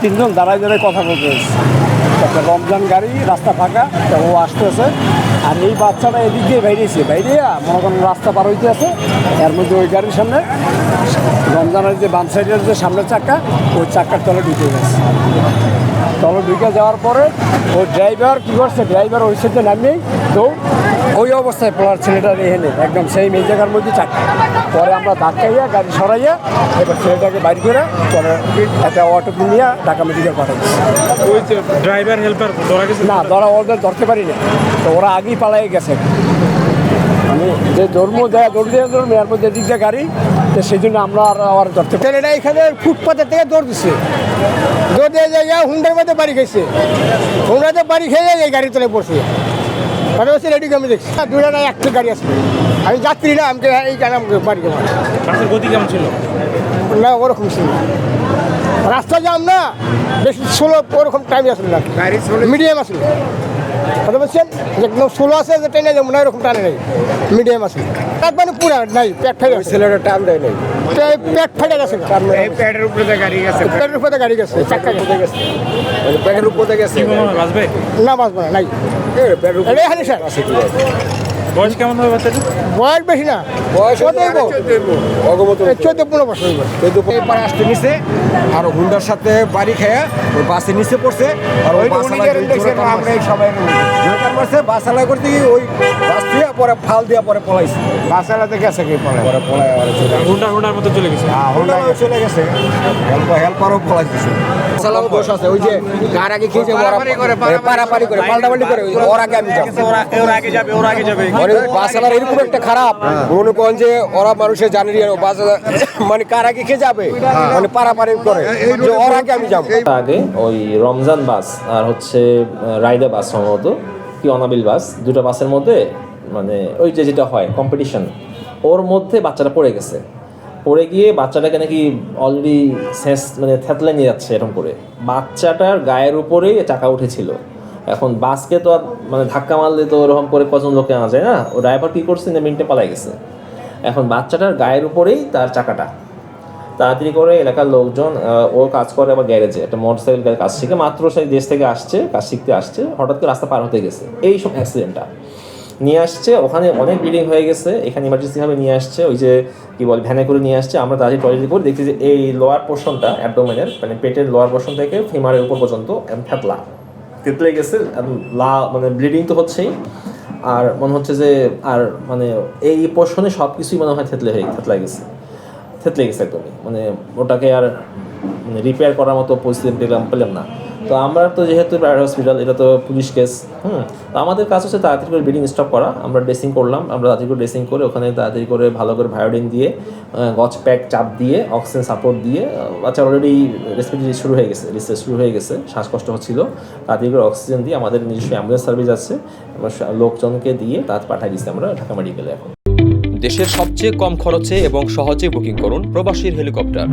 তিনজন দাঁড়ায় দাঁড়ায় কথা বলতে একটা রমজান গাড়ি, রাস্তা ফাঁকা ও আসতেছে। আর এই বাচ্চাটা এদিক দিয়ে বাইরেছে। বাইরে মনে করেন রাস্তা পার হইতে আছে। এর মধ্যে ওই গাড়ির সামনে রমজানের যে বাম সাইডের যে সামনের চাকা, ওই চাক্কার তলে ঢুকে গেছে। তলে ঢুকে যাওয়ার পরে ওই ড্রাইভার কী করছে? ড্রাইভার ওই সাথে নামিয়েই তো ওই অবস্থায় পড়ার ছেলেটা রেহে নেই একদম সেই মেয়ে জায়গার মধ্যে চাক্কা পরে আমরা ধাক্কাইয়া গাড়ি সরাইয়া এবার ছেলেটাকে বাইর করে পরে একটা অটো নিয়ে ঢাকা মেডিকেল পাঠাচ্ছি ওই যে ড্রাইভার হেল্পার ধরা গেছে? না ধরা ওদের ধরতে পারি না তো ওরা আগেই পালাই গেছে। মানে যে ধর্ম দেয় দৌড় দিয়ে ধর্ম এর মধ্যে দিক দিয়ে গাড়ি তো সেই জন্য আমরা আর আর ধরতে পারি ছেলেটা এখানে ফুটপাতের থেকে দৌড় দিচ্ছে দৌড় দিয়ে যায় হুন্ডার মধ্যে বাড়ি খেয়েছে হুন্ডাতে বাড়ি খেয়ে এই গাড়ি তলে পড়ছে। কথা হচ্ছে রেডি আমি দেখছি। দুটা না একটা গাড়ি আসবে আমি যাত্রী না আমাকে এই গাড়ি আমাকে বাড়ি যাব গতি কেমন ছিল? না ওরকম ছিল রাস্তা জাম না বেশি স্লো ওরকম টাইম আসলে না। মিডিয়াম আসলে। কথা বলছেন? একদম স্লো আছে যে টেনে যাব? না এরকম টানে নেই। মিডিয়াম আছে। তার মানে পুরা নাই পেট ফেটে গেছে। ছেলেটা টান দেয় নাই। পেট ফেটে গেছে পেটের উপরে গাড়ি গেছে পেটের উপরে গাড়ি গেছে। চাকা গেছে। পেটের উপরে গেছে। না বাঁচবে না নাই। পেটের উপরে হানি স্যার বয়স কেমন হবে বাচ্চাটা বয়স বেশি না। বয়স? চোদ্দ পনেরো বছর। হইব এবার আসতে নিছে আর হুন্ডার সাথে বাড়ি খেয়ে ওই বাসে নিচে পড়ছে। আর ওই বাস আমরা সবাই মারছে বাস করতে গিয়ে ওই বাস দিয়ে পরে ফাল দিয়ে পরে পলাইছে। বাস চালাতে গেছে কি পরে? পরে পলায় আর হুন্ডা হুন্ডার মতো চলে গেছে। হুন্ডাও চলে গেছে। হেল্পার হেল্পারও পলাইছে দোষ আছে ওই যে কার আগে খেয়েছে পারাপারি করে। পাল্টাপাল্টি করে ওই ওর আগে আমি যাব। ওরা আগে যাবে ওরা আগে যাবে। মানে বাস চালানো এরকম একটা খারাপ। মনে করেন যে ওরা মানুষের জানি বাস মানে কার আগে খেয়ে যাবে? মানে পারাপারি করে যে ওর আগে আমি যাব। আগে ওই রমজান বাস আর হচ্ছে আহ, বাস সম্ভবত কি অনাবিল বাস দুটো বাসের মধ্যে মানে ওই যে যেটা হয় কম্পিটিশন ওর মধ্যে বাচ্চাটা পড়ে গেছে। পড়ে গিয়ে বাচ্চাটাকে নাকি অলরেডি শেষ মানে থেতলে নিয়ে যাচ্ছে এরকম করে। বাচ্চাটার গায়ের উপরেই চাকা উঠেছিল। এখন বাসকে তো আর মানে ধাক্কা মারলে তো ওরকম করে কজন লোকে আনা যায় না? ও ড্রাইভার কী করছে? না মিনিটে পালাই গেছে? এখন বাচ্চাটার গায়ের উপরেই তার চাকাটা। তাড়াতাড়ি করে এলাকার লোকজন ও কাজ করে আবার গ্যারেজে। একটা মোটরসাইকেল গাড়ির কাজ শিখে, মাত্র সেই দেশ থেকে আসছে, কাজ শিখতে আসছে, হঠাৎ করে রাস্তা পার হতে গেছে। এই সব অ্যাক্সিডেন্টটা নিয়ে আসছে, ওখানে অনেক ব্লিডিং হয়ে গেছে। এখানে ইমার্জেন্সিভাবে নিয়ে আসছে, ওই যে কি বল, ভ্যানে করে নিয়ে আসছে। আমরা তাড়াতাড়ি টয়লেট করে দেখছি যে এই লোয়ার পোর্শনটা অ্যাবডোমেনের মানে পেটের লোয়ার পোর্শন থেকে ফিমারের উপর পর্যন্ত ফ্যাতলা তেতলে গেছে লা মানে ব্লিডিং তো হচ্ছেই। আর মনে হচ্ছে যে, আর মানে এই পোষণে সব কিছুই মনে হয় থেতলে হয়ে থেতলা গেছে। থেতলে গেছে একদমই। মানে ওটাকে আর মানে রিপেয়ার করার মতো পরিস্থিতি পেলাম পেলাম না। তো আমরা তো যেহেতু প্রাইভেট হসপিটাল এটা তো পুলিশ কেস হুম, তো আমাদের কাজ হচ্ছে তাড়াতাড়ি করে ব্লিডিং স্টপ করা। আমরা ড্রেসিং করলাম, আমরা তাড়াতাড়ি করে ড্রেসিং করে ওখানে তাড়াতাড়ি করে ভালো করে ভায়োডিন দিয়ে গছ প্যাক চাপ দিয়ে অক্সিজেন সাপোর্ট দিয়ে বাচ্চা অলরেডি রেসপিরেটরি শুরু হয়ে গেছে রিসার্চ শুরু হয়ে গেছে, শ্বাসকষ্ট হচ্ছিল। তাড়াতাড়ি করে অক্সিজেন দিয়ে আমাদের নিজস্ব অ্যাম্বুলেন্স সার্ভিস আছে লোকজনকে দিয়ে তাড়াতাড়ি পাঠিয়ে দিচ্ছি আমরা ঢাকা মেডিকেলে এখন। দেশের সবচেয়ে কম খরচে এবং সহজে বুকিং করুন প্রবাসীর হেলিকপ্টার